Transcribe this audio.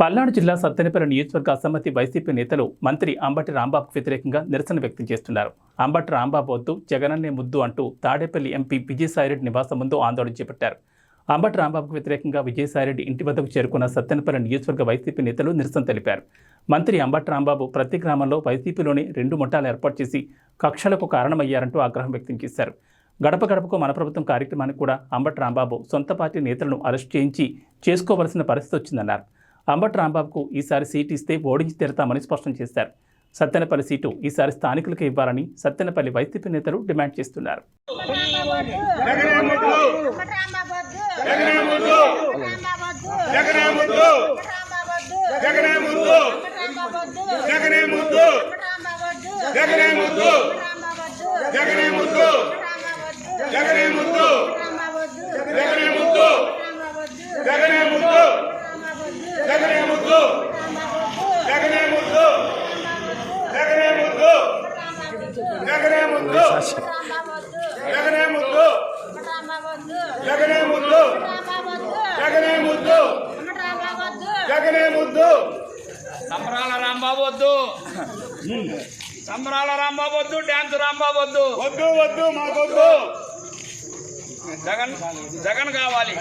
పల్నాడు జిల్లా సత్తెనపల్లి నియోజకవర్గ అసమ్మతి వైసీపీ నేతలు మంత్రి అంబటి రాంబాబుకు వ్యతిరేకంగా నిరసన వ్యక్తం చేస్తున్నారు. అంబటి రాంబాబు వద్దు జగనన్నే ముద్దు అంటూ తాడేపల్లి ఎంపీ విజయసాయిరెడ్డి నివాసం ముందు ఆందోళన చేపట్టారు. అంబటి రాంబాబుకు వ్యతిరేకంగా విజయసాయిరెడ్డి ఇంటి వద్దకు చేరుకున్న సత్తెనపల్లి నియోజకవర్గ వైసీపీ నేతలు నిరసన తెలిపారు. మంత్రి అంబటి రాంబాబు ప్రతి గ్రామంలో వైసీపీలోని రెండు ముఠాలు ఏర్పాటు చేసి కక్షలకు కారణమయ్యారంటూ ఆగ్రహం వ్యక్తం చేశారు. గడప గడపకు మన ప్రభుత్వం కార్యక్రమానికి కూడా అంబటి రాంబాబు సొంత పార్టీ నేతలను అరెస్ట్ చేయించి చేసుకోవలసిన పరిస్థితి వచ్చిందన్నారు. అంబటి రాంబాబుకు ఈసారి సీటు ఇస్తే ఓడించి తీరతామని స్పష్టం చేశారు. సత్తెనపల్లి సీటు ఈసారి స్థానికులకు ఇవ్వాలని సత్తెనపల్లి వైసీపీ నేతలు డిమాండ్ చేస్తున్నారు. జగనే జగనే ముద్దు. జగనే ముద్దు. జగనే ముద్దు. జగనే ముద్దు. సంబరాల రాంబాబు వద్దు. సంబరాల రాంబాబు వద్దు డ్యాన్స్ రాంబాబు వద్దు. వద్దు వద్దు మాకొద్దు జగన్ జగన్ కావాలి.